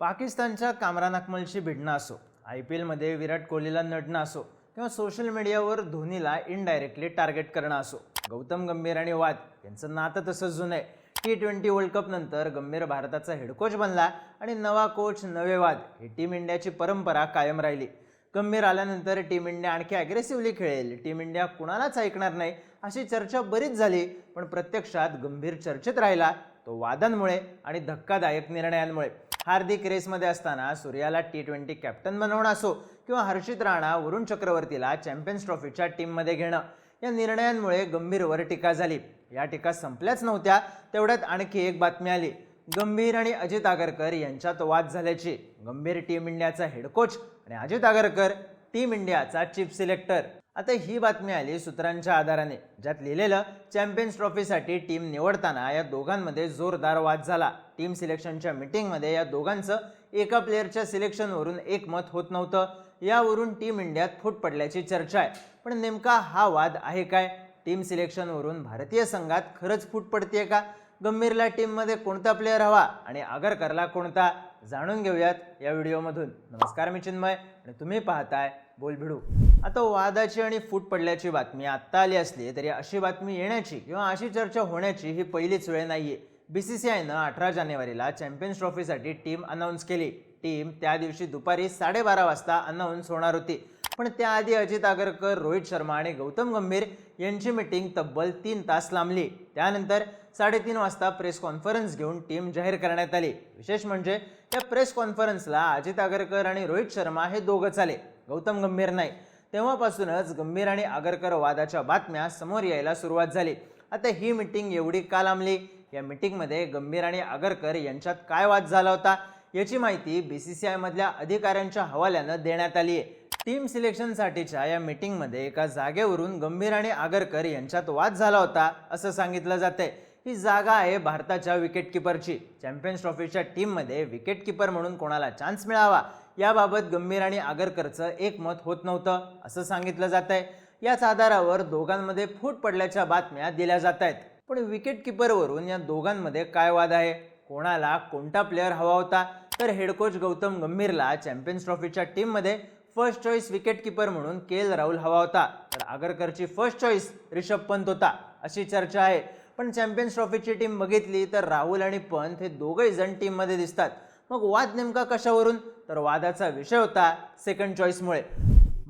पाकिस्तानच्या कामरान अकमलशी भिडणं असो I P एलमध्ये विराट कोहलीला नडणं असो किंवा सोशल मीडियावर धोनीला इनडायरेक्टली टार्गेट करणं असो. गौतम गंभीर आणि वाद यांचं नातं तसंच जुनं आहे. टी ट्वेंटी वर्ल्ड कप नंतर गंभीर भारताचा हेड कोच बनला आणि नवा कोच नवे वाद ही टीम इंडियाची परंपरा कायम राहिली. गंभीर आल्यानंतर टीम इंडिया आणखी अग्रेसिव्हली खेळेल. टीम इंडिया कुणालाच ऐकणार नाही अशी चर्चा बरीच झाली पण प्रत्यक्षात गंभीर चर्चेत राहिला तो वादांमुळे आणि धक्कादायक निर्णयांमुळे. हार्दिक रेसमध्ये असताना सूर्याला टी ट्वेंटी कॅप्टन बनवणं असो किंवा हर्षित राणा वरुण चक्रवर्तीला चॅम्पियन्स ट्रॉफीच्या टीममध्ये घेणं या निर्णयांमुळे गंभीरवर टीका झाली. या टीका संपल्याच नव्हत्या तेवढ्यात आणखी एक बातमी आली. गंभीर आणि अजित आगरकर यांच्यात वाद झाल्याची. गंभीर टीम इंडियाचा हेड कोच आणि अजित आगरकर टीम इंडियाचा चीफ सिलेक्टर आता ही बातमी आली सूत्रांच्या आधाराने ज्यात लिहिलेलं चॅम्पियन्स ट्रॉफीसाठी टीम निवडताना या दोघांमध्ये जोरदार वाद झाला. टीम सिलेक्शनच्या मिटिंगमध्ये या दोघांचं एका प्लेअरच्या सिलेक्शनवरून एकमत होत नव्हतं. यावरून टीम इंडियात फूट पडल्याची चर्चा आहे. पण नेमका हा वाद आहे काय? टीम सिलेक्शनवरून भारतीय संघात खरंच फूट पडतेय का? गंभीरला टीममध्ये कोणता प्लेअर हवा आणि आगरकरला कोणता? जाणून घेऊयात या व्हिडिओमधून. नमस्कार मी चिन्मय आणि तुम्ही पाहताय बोल भिडू आता वादाची आणि फूट पडल्याची बातमी आत्ता आली असली तरी अशी बातमी येण्याची किंवा अशी चर्चा होण्याची ही पहिलीच वेळ नाही आहे बी सी सी आयनं अठरा जानेवारीला चॅम्पियन्स ट्रॉफीसाठी टीम अनाऊन्स केली. टीम त्या दिवशी दुपारी साडेबारा वाजता अनाऊन्स होणार होती. पण त्याआधी अजित आगरकर रोहित शर्मा आणि गौतम गंभीर यांची मिटिंग तब्बल तीन तास लांबली. त्यानंतर साडेतीन वाजता प्रेस कॉन्फरन्स घेऊन टीम जाहीर करण्यात आली. विशेष म्हणजे या प्रेस कॉन्फरन्सला अजित आगरकर आणि रोहित शर्मा हे दोघंच आले. गौतम गंभीर नाही. तेव्हापासूनच गंभीर आणि आगरकर वादाच्या बातम्या समोर यायला सुरुवात झाली. आता ही मिटिंग एवढी का लांबली? या मिटिंगमध्ये गंभीर आणि आगरकर यांच्यात काय वाद झाला होता याची माहिती बी सी सी आयमधल्या अधिकाऱ्यांच्या हवाल्यानं देण्यात आली आहे. टीम सिलेक्शनसाठीच्या या मिटिंगमध्ये एका जागेवरून गंभीर आणि आगरकर यांच्यात वाद झाला होता असं सांगितलं जातंय. ही जागा आहे भारताच्या विकेटकीपरची चॅम्पियन्स ट्रॉफीच्या टीममध्ये विकेटकीपर म्हणून कोणाला चान्स मिळावा याबाबत गंभीर आणि आगरकरचं एकमत होत नव्हतं असं सांगितलं जात आहे याच आधारावर दोघांमध्ये फूट पडल्याच्या बातम्या दिल्या जात आहेत. पण विकेट किपरवरून या दोघांमध्ये काय वाद आहे? कोणाला कोणता प्लेअर हवा होता? तर हेड कोच गौतम गंभीरला चॅम्पियन्स ट्रॉफीच्या टीममध्ये फर्स्ट चॉईस विकेट किपर म्हणून के एल राहुल हवा होता. तर आगरकरची फर्स्ट चॉईस रिषभ पंत होता अशी चर्चा आहे. पण चॅम्पियन्स ट्रॉफीची टीम बघितली तर राहुल आणि पंत हे दोघेही जण टीममध्ये दिसतात. मग वाद नेमका कशावरून? तर वादाचा विषय होता सेकंड चॉईसमुळे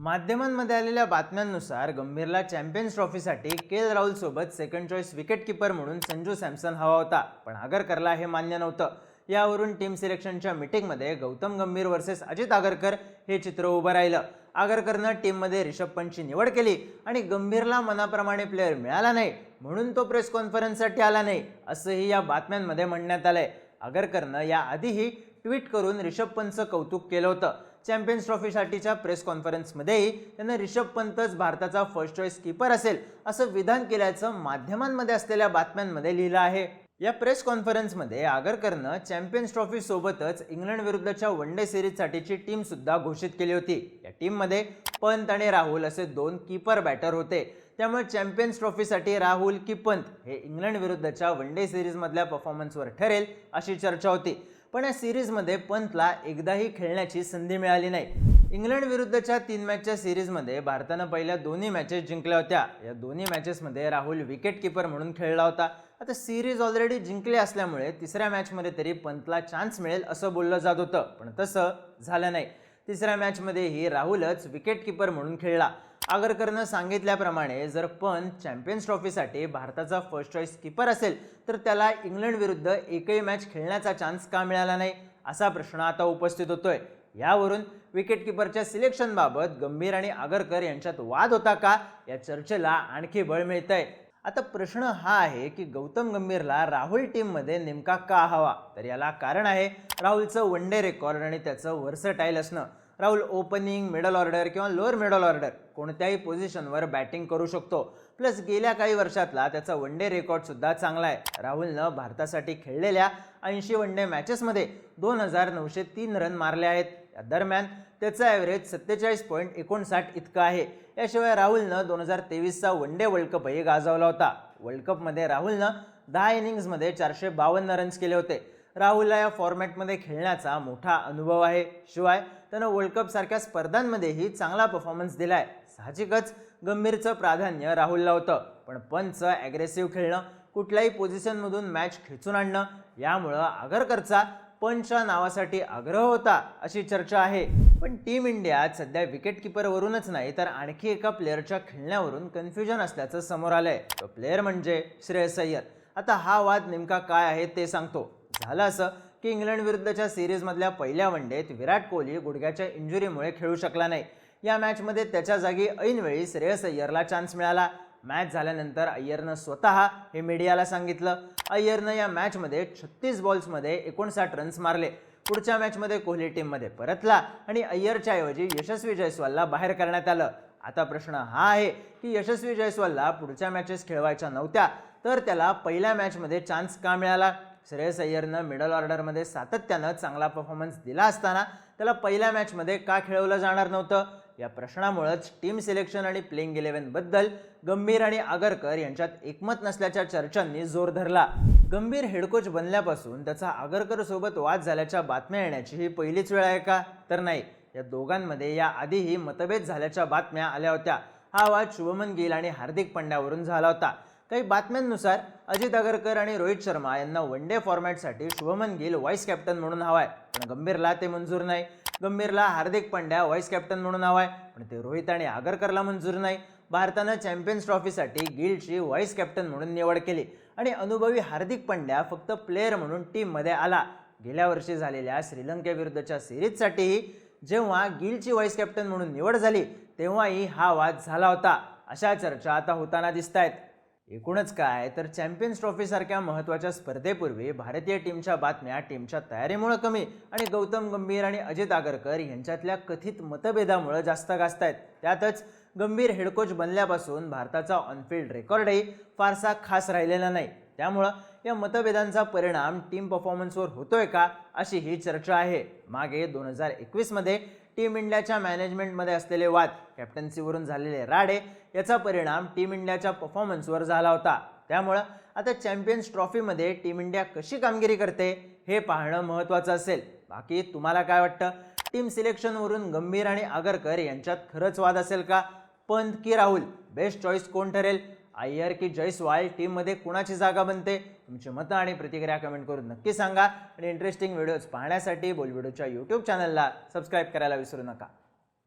माध्यमांमध्ये आलेल्या बातम्यांनुसार गंभीरला चॅम्पियन्स ट्रॉफीसाठी के. एल राहुलसोबत सेकंड चॉईस विकेटकीपर म्हणून संजू सॅमसन हवा होता. पण आगरकरला हे मान्य नव्हतं. यावरून टीम सिलेक्शनच्या मिटिंगमध्ये गौतम गंभीर वर्सेस अजित आगरकर हे चित्र उभं राहिलं. आगरकरनं टीममध्ये रिषभ पंतची निवड केली आणि गंभीरला मनाप्रमाणे प्लेअर मिळाला नाही म्हणून तो प्रेस कॉन्फरन्ससाठी आला नाही असंही या बातम्यांमध्ये म्हणण्यात आलंय. आगरकरनं या आधीही ट्विट करून रिषभ पंतचं कौतुक केलं होतं. चॅम्पियन्स ट्रॉफीसाठीच्या प्रेस कॉन्फरन्समध्येही त्यानं रिषभ पंतच भारताचा फर्स्ट चॉईस कीपर असेल असं विधान केल्याचं माध्यमांमध्ये असलेल्या बातम्यांमध्ये लिहिलं आहे. या प्रेस कॉन्फरन्समध्ये आगरकरनं चॅम्पियन्स ट्रॉफीसोबतच इंग्लंड विरुद्धच्या वन डे सिरीजसाठीची टीम सुद्धा घोषित केली होती. या टीममध्ये पंत आणि राहुल असे दोन कीपर बॅटर होते. त्यामुळे चॅम्पियन्स ट्रॉफीसाठी राहुल की पंत हे इंग्लंड विरुद्धच्या वन डे सिरीजमधल्या परफॉर्मन्सवर ठरेल अशी चर्चा होती. पण या सिरीजमध्ये पंतला एकदाही खेळण्याची संधी मिळाली नाही. इंग्लंड विरुद्धच्या तीन मॅचच्या सिरीजमध्ये भारतानं पहिल्या दोन्ही मॅचेस जिंकल्या होत्या. या दोन्ही मॅचेसमध्ये राहुल विकेट किपर म्हणून खेळला होता. आता सिरीज ऑलरेडी जिंकली असल्यामुळे तिसऱ्या मॅचमध्ये तरी पंतला चान्स मिळेल असं बोललं जात होतं. पण तसं झालं नाही. तिसऱ्या मॅचमध्येही राहुलच विकेट किपर म्हणून खेळला. आगरकरनं सांगितल्याप्रमाणे जर पंत चॅम्पियन्स ट्रॉफीसाठी भारताचा फर्स्ट चॉईस किपर असेल तर त्याला इंग्लंड विरुद्ध एकही मॅच खेळण्याचा चान्स का मिळाला नाही असा प्रश्न आता उपस्थित होतोय. यावरून विकेटकीपरच्या सिलेक्शनबाबत गंभीर आणि आगरकर यांच्यात वाद होता का या चर्चेला आणखी बळ मिळतंय. आता प्रश्न हा आहे की गौतम गंभीरला राहुल टीममध्ये नेमका का हवा? तर याला कारण आहे राहुलचं वन डे रेकॉर्ड आणि त्याचं वर्सटाईल असणं. राहुल ओपनिंग मिडल ऑर्डर किंवा लोअर मिडल ऑर्डर कोणत्याही पोझिशनवर बॅटिंग करू शकतो. प्लस गेल्या काही वर्षातला त्याचा वन डे रेकॉर्डसुद्धा चांगला आहे. राहुलनं भारतासाठी खेळलेल्या ऐंशी वन डे मॅचेसमध्ये दोन हजार नऊशे तीन रन मारले आहेत. या दरम्यान त्याचा ॲव्हरेज सत्तेचाळीस पॉईंट एकोणसाठ इतकं आहे. याशिवाय राहुलनं दोन हजार तेवीसचा वन डे वर्ल्ड कपही गाजवला होता. वर्ल्ड कपमध्ये राहुलनं दहा इनिंग्समध्ये चारशे बावन्न रन्स केले होते. राहुलला या फॉर्मॅटमध्ये खेळण्याचा मोठा अनुभव आहे. शिवाय त्यानं वर्ल्ड कपसारख्या स्पर्धांमध्येही चांगला परफॉर्मन्स दिलाय. साहजिकच गंभीरचं प्राधान्य राहुलला होतं. पण पंच ॲग्रेसिव्ह खेळणं कुठल्याही पोझिशनमधून मॅच खेचून आणणं यामुळं आगरकरचा पंचच्या नावासाठी आग्रह होता अशी चर्चा आहे. पण टीम इंडियात सध्या विकेटकीपरवरूनच नाही तर आणखी एका प्लेअरच्या खेळण्यावरून कन्फ्युजन असल्याचं समोर आलंय. तो प्लेअर म्हणजे श्रेयस अय्यर. आता हा वाद नेमका काय आहे ते सांगतो. झालं असं की इंग्लंड विरुद्धच्या सिरीजमधल्या पहिल्या वनडेत विराट कोहली गुडघ्याच्या इंजुरीमुळे खेळू शकला नाही. या मॅचमध्ये त्याच्या जागी ऐनवेळी श्रेयस अय्यरला चान्स मिळाला. मॅच झाल्यानंतर अय्यरनं स्वतः हे मीडियाला सांगितलं. अय्यरनं या मॅचमध्ये छत्तीस बॉल्समध्ये एकोणसाठ रन्स मारले. पुढच्या मॅचमध्ये कोहली टीममध्ये परतला आणि अय्यरच्या ऐवजी यशस्वी जयस्वालला बाहेर करण्यात आलं. आता प्रश्न हा आहे की यशस्वी जयस्वालला पुढच्या मॅचेस खेळवायच्या नव्हत्या तर त्याला पहिल्या मॅचमध्ये चान्स का मिळाला? श्रेयस अय्यरनं मिडल ऑर्डरमध्ये सातत्यानं चांगला परफॉर्मन्स दिला असताना त्याला पहिल्या मॅचमध्ये का खेळवलं जाणार नव्हतं? या प्रश्नामुळंच टीम सिलेक्शन आणि प्लेइंग इलेव्हनबद्दल गंभीर आणि आगरकर यांच्यात एकमत नसल्याच्या चर्चांनी जोर धरला. गंभीर हेडकोच बनल्यापासून त्याचा आगरकर सोबत वाद झाल्याच्या बातम्या येण्याची ही पहिलीच वेळ आहे का? तर नाही. या दोघांमध्ये या आधीही मतभेद झाल्याच्या बातम्या आल्या होत्या. हा वाद शुभमन गिल आणि हार्दिक पंड्यावरून झाला होता. काही बातम्यांनुसार अजित आगरकर आणि रोहित शर्मा यांना वन डे फॉर्मॅटसाठी शुभमन गिल व्हाईस कॅप्टन म्हणून हवाय. पण गंभीरला ते मंजूर नाही. गंभीरला हार्दिक पांड्या व्हाईस कॅप्टन म्हणून हवाय. पण ते रोहित आणि आगरकरला मंजूर नाही. भारतानं चॅम्पियन्स ट्रॉफीसाठी गिलची व्हाईस कॅप्टन म्हणून निवड केली. आणि अनुभवी हार्दिक पांड्या फक्त प्लेअर म्हणून टीममध्ये आला. गेल्या वर्षी झालेल्या श्रीलंकेविरुद्धच्या सिरीजसाठीही जेव्हा गिलची व्हाईस कॅप्टन म्हणून निवड झाली तेव्हाही हा वाद झाला होता. अशा चर्चा आता होताना दिसत आहेत एकूणच काय तर चॅम्पियन्स ट्रॉफीसारख्या महत्त्वाच्या स्पर्धेपूर्वी भारतीय टीमच्या बातम्या टीमच्या तयारीमुळं कमी आणि गौतम गंभीर आणि अजित आगरकर यांच्यातल्या कथित मतभेदामुळं जास्त गाजत आहेत त्यातच गंभीर हेडकोच बनल्यापासून भारताचा ऑनफिल्ड रेकॉर्डही फारसा खास राहिलेला नाही. त्यामुळं या मतभेदांचा परिणाम टीम परफॉर्मन्सवर होतोय का अशी ही चर्चा आहे. मागे दोन हजार एकवीसमध्ये टीम इंडियाच्या मॅनेजमेंटमध्ये असलेले वाद कॅप्टन्सीवरून झालेले राडे याचा परिणाम टीम इंडियाच्या परफॉर्मन्सवर झाला होता. त्यामुळं आता चॅम्पियन्स ट्रॉफीमध्ये टीम इंडिया कशी कामगिरी करते हे पाहणं महत्त्वाचं असेल. बाकी तुम्हाला काय वाटतं? टीम सिलेक्शनवरून गंभीर आणि आगरकर यांच्यात खरंच वाद असेल का? पंत की राहुल बेस्ट चॉईस कोण ठरेल? अय्यर की जयस्वाल टीममध्ये कुणाची जागा बनते? तुमची मतं आणि प्रतिक्रिया कमेंट करून नक्की सांगा. आणि इंटरेस्टिंग व्हिडिओज पाहण्यासाठी बोलविडोच्या यूट्यूब चॅनलला सबस्क्राईब करायला विसरू नका.